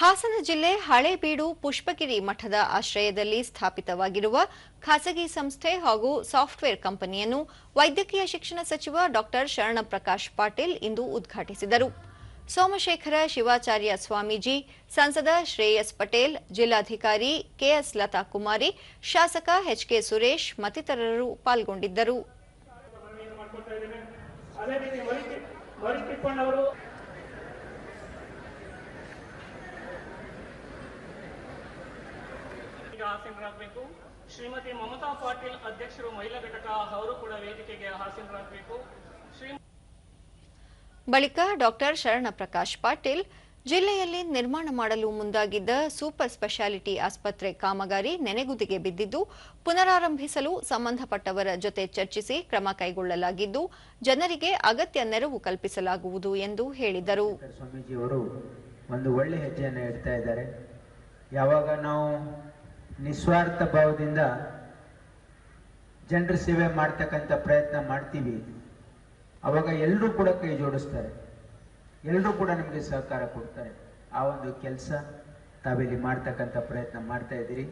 ಹಾಸನ ಜಿಲ್ಲೆ ಹಳೇಬೀಡು ಪುಷ್ಪಗಿರಿ ಮಠದ ಆಶ್ರಯದಲ್ಲಿ ಸ್ಥಾಪಿತವಾಗಿರುವ ಖಾಸಗಿ ಸಂಸ್ಥೆ ಹಾಗೂ ಸಾಫ್ಟ್ವೇರ್ ಕಂಪನಿಯನ್ನು ವೈದ್ಯಕೀಯ ಶಿಕ್ಷಣ ಸಚಿವ ಡಾ ಶರಣಪ್ರಕಾಶ್ ಪಾಟೀಲ್ ಇಂದು ಉದ್ಘಾಟಿಸಿದರು. ಸೋಮಶೇಖರ, ಶಿವಾಚಾರ್ಯ ಸ್ವಾಮೀಜಿ, ಸಂಸದ ಶ್ರೇಯಸ್ ಪಟೇಲ್, ಜಿಲ್ಲಾಧಿಕಾರಿ ಕೆಎಸ್ ಲತಾ ಕುಮಾರಿ ಶಾಸಕ ಎಚ್ಕೆ ಸುರೇಶ್ ಮತ್ತಿತರರು ಪಾಲ್ಗೊಂಡಿದ್ದರು. ಹಾಸನರಾಗಬೇಕು ಶ್ರೀಮತಿ ಮಮತಾ ಪಾಟೀಲ್ ಅಧ್ಯಕ್ಷರು ಮಹಿಳಾ ಘಟಕ ಅವರು ಕೂಡ ವೇದಿಕೆಗೆ ಆಸೀನರಾಗಬೇಕು ಶ್ರೀ ಬಳಿಕ ಡಾಕ್ಟರ್ ಶರಣ ಪ್ರಕಾಶ್ ಪಾಟೀಲ್ ಜಿಲ್ಲೆಯಲ್ಲಿ ನಿರ್ಮಾಣ ಮಾಡಲು ಮುಂದಾಗಿದ್ದ ಸೂಪರ್ ಸ್ಪೆಷಾಲಿಟಿ ಆಸ್ಪತ್ರೆ ಕಾಮಗಾರಿ ನೆನೆಗುದಿಗೆ ಬಿದ್ದಿದ್ದು ಪುನರಾರಂಭಿಸಲು ಸಂಬಂಧಪಟ್ಟವರ ಜೊತೆ ಚರ್ಚಿಸಿ ಕ್ರಮ ಕೈಗೊಳ್ಳಲಾಗಿದ್ದು ಜನರಿಗೆ ಅಗತ್ಯ ನೆರವು ಕಲ್ಪಿಸಲಾಗುವುದು ಎಂದು ಹೇಳಿದರು. ಸ್ವಾಮೀಜಿಯವರು ಒಂದು ಒಳ್ಳೆ ಹೆಜ್ಜೆಯನ್ನು ಇಡ್ತಾ ಇದ್ದಾರೆ. ಯಾವಾಗ ನಾವು ನಿಸ್ವಾರ್ಥ ಭಾವದಿಂದ ಜನರ ಸೇವೆ ಮಾಡ್ತಕ್ಕಂಥ ಪ್ರಯತ್ನ ಮಾಡ್ತೀವಿ. ಅವಾಗ ಎಲ್ಲರೂ ಕೂಡ ಕೈ ಜೋಡಿಸ್ತಾರೆ. ಎಲ್ಲರೂ ಕೂಡ ನಮಗೆ ಸಹಕಾರ ಕೊಡ್ತಾರೆ. ಆ ಒಂದು ಕೆಲಸ ತಾವಿಲ್ಲಿ ಮಾಡ್ತಕ್ಕಂಥ ಪ್ರಯತ್ನ ಮಾಡ್ತಾ ಇದ್ದೀರಿ.